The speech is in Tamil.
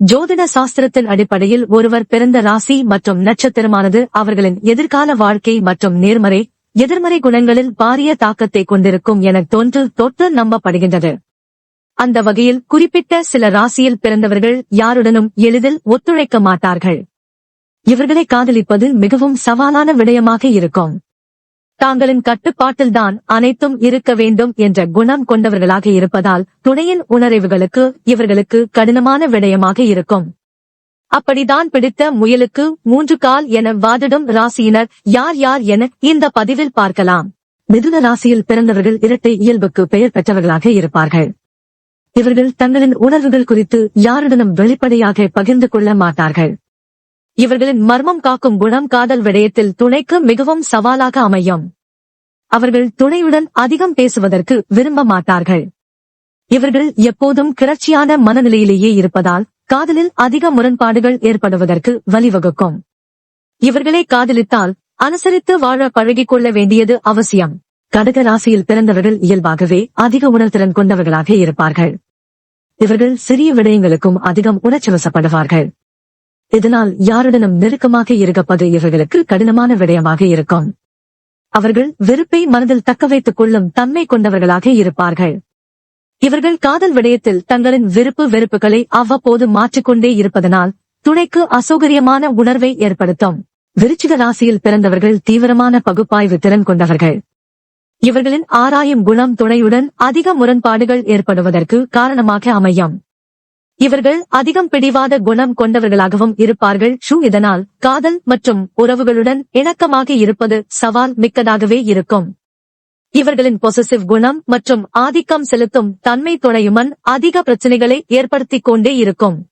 ஜோதிட சாஸ்திரத்தின் அடிப்படையில் ஒருவர் பிறந்த ராசி மற்றும் நட்சத்திரமானது அவர்களின் எதிர்கால வாழ்க்கை மற்றும் நேர்மறை எதிர்மறை குணங்களில் பாரிய தாக்கத்தை கொண்டிருக்கும் என தோன்று தொற்று நம்பப்படுகின்றது. அந்த வகையில் குறிப்பிட்ட சில ராசியில் பிறந்தவர்கள் யாருடனும் எளிதில் ஒத்துழைக்க மாட்டார்கள். இவர்களை காதலிப்பது மிகவும் சவாலான விடயமாக இருக்கும். தாங்களின் கட்டுப்பாட்டில்தான் அனைத்தும் இருக்க வேண்டும் என்ற குணம் கொண்டவர்களாக இருப்பதால் துணையின் உணர்வுகளுக்கு இவர்களுக்கு கடினமான விடயமாக இருக்கும். அப்படிதான் பிடித்த முயலுக்கு மூன்று கால் என வாதிடும் ராசியினர் யார் யார் என இந்த பதிவில் பார்க்கலாம். மிதுன ராசியில் பிறந்தவர்கள் இரட்டை இயல்புக்கு பெயர் பெற்றவர்களாக இருப்பார்கள். இவர்கள் தங்களின் உணர்வுகள் குறித்து யாருடனும் வெளிப்படையாக பகிர்ந்து கொள்ள மாட்டார்கள். இவர்களின் மர்மம் காக்கும் குணம் காதல் விடயத்தில் துணைக்கு மிகவும் சவாலாக அமையும். அவர்கள் துணையுடன் அதிகம் பேசுவதற்கு விரும்ப மாட்டார்கள். இவர்கள் எப்போதும் கிளர்ச்சியான மனநிலையிலேயே இருப்பதால் காதலில் அதிக முரண்பாடுகள் ஏற்படுவதற்கு வழிவகுக்கும். இவர்களை காதலித்தால் அனுசரித்து வாழ பழகிக் கொள்ள வேண்டியது அவசியம். கடக ராசியில் பிறந்தவர்கள் இயல்பாகவே அதிக உணர்திறன் கொண்டவர்களாக இருப்பார்கள். இவர்கள் சிறிய விடயங்களுக்கும் அதிகம் உணர்ச்சிவசப்படுவார்கள் இதனால் யாருடனும் நெருக்கமாக இருக்கப்பது இவர்களுக்கு கடினமான விடயமாக இருக்கும். அவர்கள் வெறுப்பை மனதில் தக்க வைத்துக் கொள்ளும் தன்மை கொண்டவர்களாக இருப்பார்கள். இவர்கள் காதல் விடயத்தில் தங்களின் விருப்பு வெறுப்புகளை அவ்வப்போது மாற்றிக்கொண்டே இருப்பதனால் துணைக்கு அசௌகரியமான உணர்வை ஏற்படுத்தும். விருச்சிக ராசியில் பிறந்தவர்கள் தீவிரமான பகுப்பாய்வு திறன் கொண்டவர்கள். இவர்களின் ஆராயும் குணம் துணையுடன் அதிக முரண்பாடுகள் ஏற்படுவதற்கு காரணமாக அமையும். இவர்கள் அதிகம் பிடிவாத குணம் கொண்டவர்களாகவும் இருப்பார்கள். ஷூ இதனால் காதல் மற்றும் உறவுகளுடன் இணக்கமாக இருப்பது சவால் மிக்கதாகவே இருக்கும். இவர்களின் பொசசிவ் குணம் மற்றும் ஆதிக்கம் செலுத்தும் தன்மை துணையுமன் அதிக பிரச்சனைகளை ஏற்படுத்திக் கொண்டே இருக்கும்.